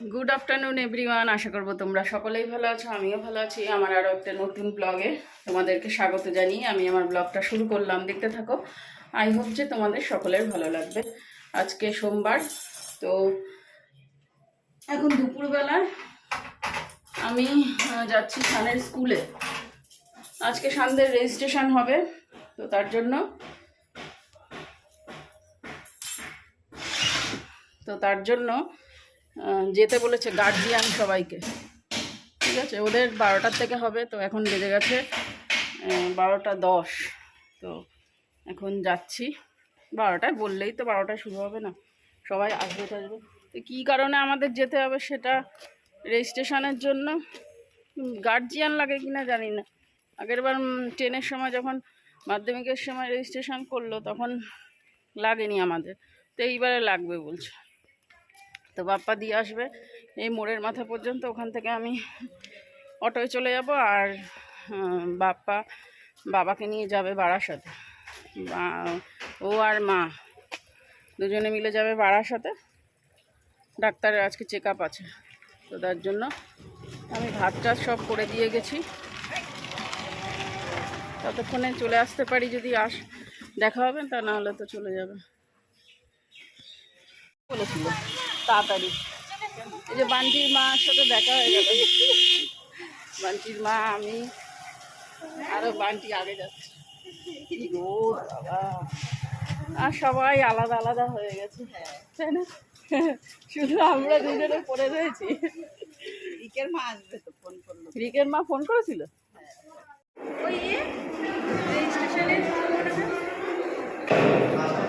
Good afternoon everyone আশা করব তোমরা সকলেই ভালো আছো, আমিও ভালো আছি। আমার আরও একটা নতুন ব্লগে তোমাদেরকে স্বাগত জানিয়ে আমি আমার ব্লগটা শুরু করলাম। দেখতে থাকো। আই হোপ যে তোমাদের সকলের ভালো লাগবে। আজকে সোমবার, তো এখন দুপুরবেলা আমি যাচ্ছি সানের স্কুলে। আজকে সানদের রেজিস্ট্রেশন হবে, তো তার জন্য তো তার জন্য যেতে বলেছে গার্জিয়ান সবাইকে। ঠিক আছে? ওদের বারোটার থেকে হবে, তো এখন বেজে গেছে বারোটা দশ। তো এখন যাচ্ছি। বারোটায় বললেই তো বারোটায় শুরু হবে না। সবাই আসবে টাসবে। তো কী কারণে আমাদের যেতে হবে সেটা রেজিস্ট্রেশনের জন্য? গার্জিয়ান লাগে কি না জানি না। আগেরবার ট্রেনের সময় যখন মাধ্যমিকের সময় রেজিস্ট্রেশন করল, তখন লাগেনি আমাদের। তো এইবারে লাগবে বলছে। তো বাপ্পা দিয়ে আসবে। এই মোড়ের মাথা পর্যন্ত ওখান থেকে আমি অটোয় চলে যাব আর বাপ্পা বাবাকে নিয়ে যাবে বারাসাতে ও আর মা দুজনে মিলে যাবে বারাসাতে ডাক্তারের আজকে চেক আছে। তো তার জন্য আমি ভাত টাত সব করে দিয়ে গেছি। ততক্ষণে চলে আসতে পারি যদি আস, দেখা হবে তা না হলে তো চলে যাবে। বলেছিল। তাড়াতাড়ি। এই যে বান্টির মার সাথে দেখা হয়ে গেল। বান্টির মা আমি আরও বান্টি আগে যাচ্ছে। আর সবাই আলাদা আলাদা হয়ে গেছে। তাই না? শুধু আমরা দুজনে পড়ে রয়েছি। রিকের মা আসবে তো ফোন করল। রিকের মা ফোন করেছিল?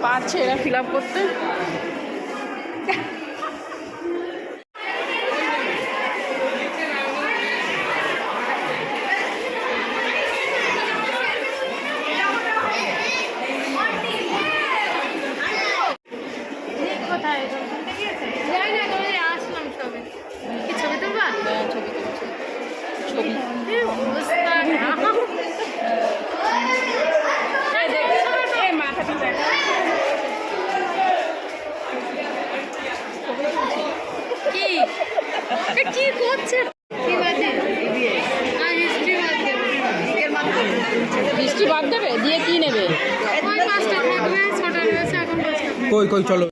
পারছে এরা ফিল আপ করতে কোথায় যাই না তো এই আসলাম সবে কি ছবি তুলবা হ্যাঁ, ছবি তুলছে। ছবি কি অবস্থা এই দেখ, এই মাথাটা দেখ। কি এ কি করছে কি বাজে আর হিস্ট্রি বাদ দেবে বৃষ্টি বাদ দেবে? দিয়ে কি নেবে? পাঁচটা কই কই চলো।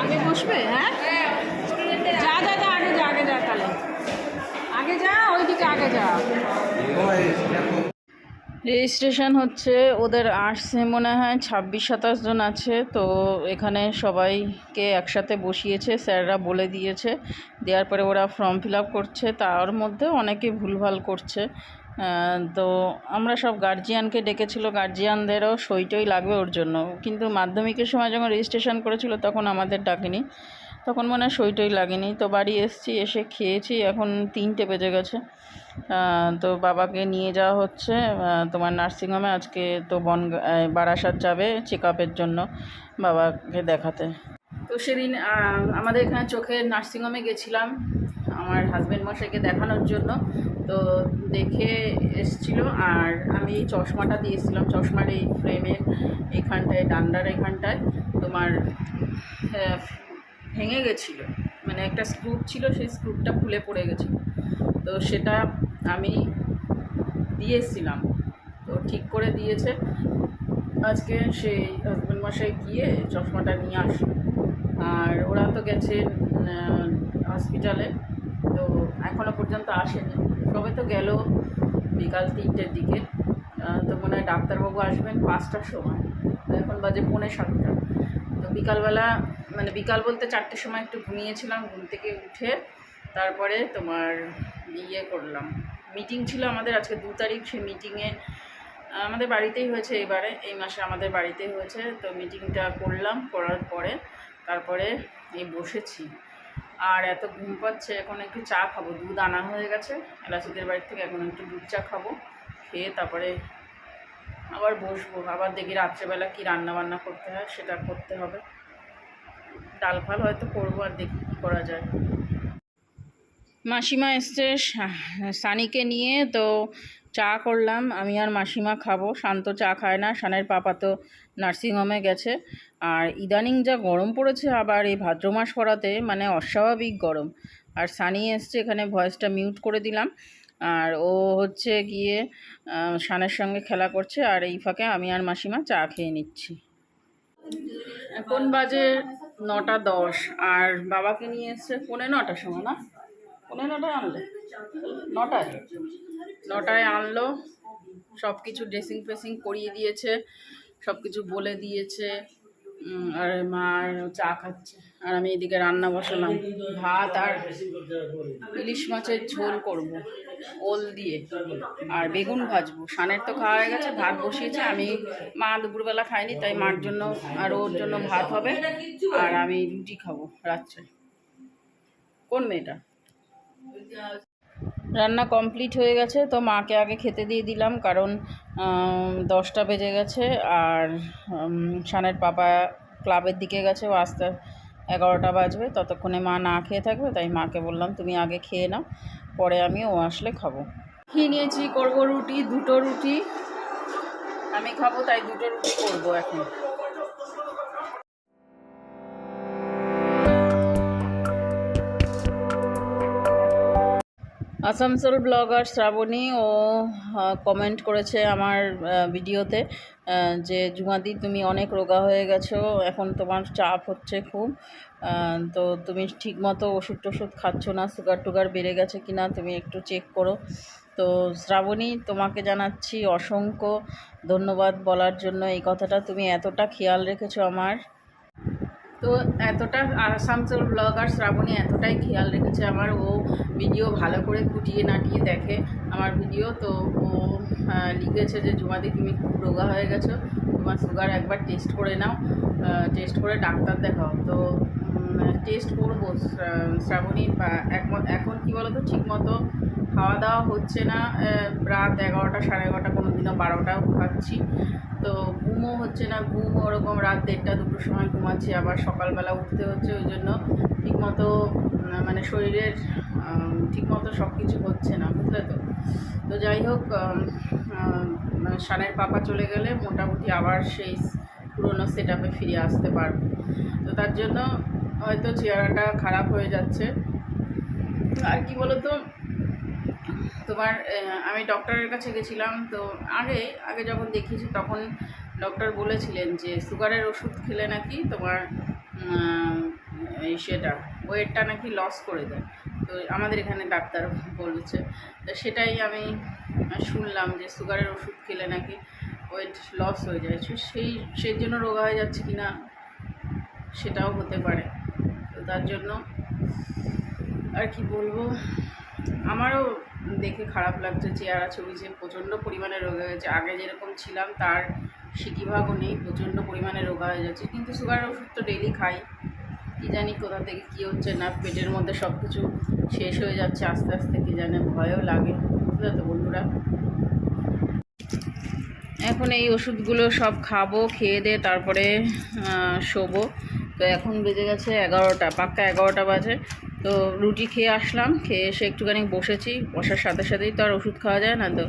আগে বসবে হ্যাঁ? যা আগে যা আগে যা তাহলে। আগে যা ওইদিকে আগে যা। রেজিস্ট্রেশন হচ্ছে ওদের আসছে মনে হয় ছাব্বিশ সাতাশ জন আছে। তো এখানে সবাইকে একসাথে বসিয়েছে স্যাররা বলে দিয়েছে। দেওয়ার পরে ওরা ফর্ম ফিল আপ করছে। তার মধ্যে অনেকে ভুলভাল করছে। তো আমরা সব গার্জিয়ানকে ডেকেছিল গার্জিয়ানদেরও সইটই লাগবে ওর জন্য। কিন্তু মাধ্যমিকের সময় যখন রেজিস্ট্রেশন করেছিল, তখন আমাদের ডাকেনি। তখন মনে হয় সইটই লাগেনি। তো বাড়ি এসেছি, এসে খেয়েছি, এখন তিনটে বেজে গেছে। তো বাবাকে নিয়ে যাওয়া হচ্ছে। তোমার নার্সিংহোমে আজকে তো বন বারাসাত যাবে চেক জন্য বাবাকে দেখাতে। তো সেদিন আমাদের এখানে চোখের নার্সিংহোমে গেছিলাম আমার হাজব্যান্ড মশাইকে দেখানোর জন্য। তো দেখে এসছিল আর আমি এই চশমাটা দিয়েছিলাম, চশমার এই ফ্রেমের এইখানটায় ডান্ডার এখানটায় তোমার ভেঙে গেছিল। মানে একটা স্ক্রু ছিল, সেই স্ক্রুটা খুলে পড়ে গেছিল। তো সেটা আমি দিয়েছিলাম। তো ঠিক করে দিয়েছে। আজকে সেই হাজব্যান্ড মশাই গিয়ে চশমাটা নিয়ে আসলো। আর ওরা তো গেছে হসপিটালে তো এখনও পর্যন্ত আসেনি। সবে তো গেল বিকাল তিনটের দিকে তো মনে হয় ডাক্তারবাবু আসবেন পাঁচটার সময়। তো এখন বাজে পৌনে সাতটা। তো বিকালবেলা মানে বিকাল বলতে চারটের সময় একটু ঘুমিয়েছিলাম, ঘুম থেকে উঠে তারপরে তোমার ইয়ে করলাম। মিটিং ছিল আমাদের আজকে দু তারিখ, সেই মিটিংয়ে আমাদের বাড়িতেই হয়েছে এবারে, এই মাসে আমাদের বাড়িতেই হয়েছে। তো মিটিংটা করলাম, করার পরে তারপরে এই বসেছি। আর এত ঘুম পাচ্ছে, এখন একটু চা খাব। দুধ আনা হয়ে গেছে, এলাচিদের বাড়ি থেকে এখন একটু দুধ চা খাব, খেয়ে তারপরে আবার বসবো। আবার দেখি রাত্রেবেলা কি রান্না বান্না করতে হয়, সেটা করতে হবে। ডাল ফাল হয়তো করব আর দেখি কী করা যায়। মাসিমা এসছে, সানিকে নিয়ে, তো চা করলাম, আমি আর মাসিমা খাব। শান্ত চা খায় না সানের পাপা তো নার্সিংহোমে গেছে। আর ইদানিং যা গরম পড়েছে আবার এই ভাদ্র মাস পড়াতে মানে অস্বাভাবিক গরম। আর সানি এসছে, এখানে ভয়েসটা মিউট করে দিলাম। আর ও হচ্ছে গিয়ে শানের সঙ্গে খেলা করছে, আর এই ফাঁকে আমি আর মাসিমা চা খেয়ে নিচ্ছি। এখন বাজে নটা দশ, আর বাবাকে নিয়ে এসছে পৌনে নটার সময়, না? পৌনে নটায় আনলে। নটায়। নটায় আনলো। সব কিছু ড্রেসিং ফ্রেসিং করিয়ে দিয়েছে সব কিছু বলে দিয়েছে। আর মা চা খাচ্ছে। আর আমি এদিকে রান্না বসালাম। ভাত আর ইলিশ মাছের ঝোল করব, ওল দিয়ে। আর বেগুন ভাজবো। সানের তো খাওয়া হয়ে গেছে, ভাত বসিয়েছে। আমি, মা দুপুরবেলা খাইনি তাই মার জন্য আর ওর জন্য ভাত হবে। আর আমি রুটি খাব রাত্রে। কোন মেয়েটা? রান্না কমপ্লিট হয়ে গেছে তো মাকে আগে খেতে দিয়ে দিলাম কারণ দশটা বেজে গেছে আর সানের পাপা ক্লাবের দিকে গেছে ও আসতে এগারোটা বাজবে ততক্ষণে মা না খেয়ে থাকবে তাই মাকে বললাম তুমি আগে খেয়ে নাও পরে আমি ও আসলে খাব। খেয়ে নিয়েছি? করব রুটি দুটো রুটি। আমি খাব তাই দুটো রুটি করব এখন। আসানসোল ব্লগার শ্রাবণী ও কমেন্ট করেছে আমার ভিডিওতে যে, জুমাদি, তুমি অনেক রোগা হয়ে গেছো, এখন তোমার চাপ হচ্ছে খুব তো তুমি ঠিকমতো ওষুধ টষুধ খাচ্ছ না সুগার টুগার বেড়ে গেছে কি না তুমি একটু চেক করো। তো শ্রাবণী, তোমাকে জানাচ্ছি অসংখ্য ধন্যবাদ বলার জন্য, এই কথাটা তুমি এতটা খেয়াল রেখেছো আমার তো এতটা আসানসোল ব্লগার শ্রাবণী এতটাই খেয়াল রেখেছে আমার। ও ভিডিও ভালো করে খুঁটিয়ে নাটিয়ে দেখে আমার ভিডিও তো ও লিখেছে যে জুমাদি তুমি খুব রোগা হয়ে গেছো, তোমার সুগার একবার টেস্ট করে নাও টেস্ট করে ডাক্তার দেখাও। তো টেস্ট করব শ্রাবণী এখন কি বলতো ঠিক মতো খাওয়া দাওয়া হচ্ছে না রাত এগারোটা সাড়ে এগারোটা কোনো দিনও বারোটাও খাচ্ছি। তো ঘুমও হচ্ছে না ঘুম ওরকম রাত দেড়টা দুটোর সময় ঘুমাচ্ছি, আবার সকালবেলা উঠতে হচ্ছে ওই জন্য ঠিকমতো মানে শরীরের ঠিকমতো সব কিছু হচ্ছে না, বুঝলে তো? তো যাই হোক মানে সানের পাপা চলে গেলে মোটামুটি আবার সেই পুরোনো সেট আপে ফিরে আসতে পারব। তো তার জন্য হয়তো চেহারাটা খারাপ হয়ে যাচ্ছে। আর কি বলতো? তোমার আমি ডক্টরের কাছে গেছিলাম, তো আগে আগে যখন দেখিয়েছি তখন ডক্টর বলেছিলেন যে সুগারের ওষুধ খেলে নাকি তোমার সেটা ওয়েটটা নাকি লস করে দেয়। তো আমাদের এখানে ডাক্তার বলেছে। তো সেটাই আমি শুনলাম যে সুগারের ওষুধ খেলে নাকি ওয়েট লস হয়ে যায়। সেই সেই জন্য রোগা হয়ে যাচ্ছে কি না সেটাও হতে পারে। তো তার জন্য আর কি বলব? আমারও দেখে খারাপ লাগছে, চেহারা ছবি যে প্রচণ্ড পরিমাণে রোগা হয়েছে আগে যেরকম ছিলাম, তার সিকিভাগও নেই, প্রচণ্ড পরিমাণে রোগা হয়ে যাচ্ছে। কিন্তু সুগারের ওষুধ তো ডেলি খাই। কী জানি কোথা থেকে কী হচ্ছে, না, পেটের মধ্যে সব কিছু শেষ হয়ে যাচ্ছে, আস্তে আস্তে কী জানে, ভয়ও লাগে। বুঝলে তো বন্ধুরা? এখন এই ওষুধগুলো সব খাব, খেয়ে দিয়ে তারপরে শোবো। তো এখন বেজে গেছে এগারোটা, পাক্কা এগারোটা বাজে। তো রুটি খেয়ে আসলাম, খেয়ে এসে একটুখানি বসেছি। বসার সাথে সাথেই তো আর ওষুধ খাওয়া যায় না, তো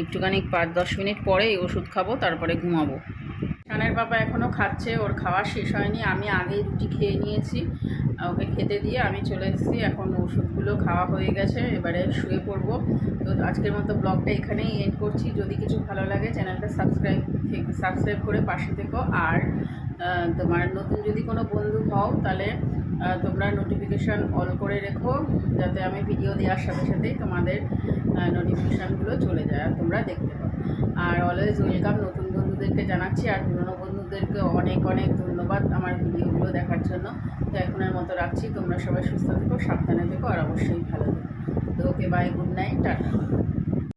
একটুখানি পাঁচ দশ মিনিট পরেই ওষুধ খাব, তারপরে ঘুমাবো। কানের বাবা এখনও খাচ্ছে, ওর খাওয়া শেষ হয়নি, আমি আগেই রুটি খেয়ে নিয়েছি। ওকে খেতে দিয়ে আমি চলে এসেছি, এখন ওষুধগুলো খাওয়া হয়ে গেছে, এবারে শুয়ে পড়ব। তো আজকের মতো ব্লগটা এখানেই এন্ড করছি। যদি কিছু ভালো লাগে, চ্যানেলটা সাবস্ক্রাইব সাবস্ক্রাইব করে পাশে থেকো। আর তোমার নতুন যদি কোনো বন্ধু হও, তাহলে তোমরা নোটিফিকেশান অল করে রেখো যাতে আমি ভিডিও দেওয়ার সাথে সাথেই তোমাদের নোটিফিকেশানগুলো চলে যায় আর তোমরা দেখতে পাও। আর অলওয়েজ ওয়েলকাম নতুন বন্ধুদেরকে জানাচ্ছি আর পুরনো বন্ধুদেরকে অনেক অনেক ধন্যবাদ আমার ভিডিওগুলো দেখার জন্য। তো এখনের মতো রাখছি তোমরা সবাই সুস্থ থেকো সাবধানে থেকো আর অবশ্যই ভালো থেকো। তো okay bye good night tata.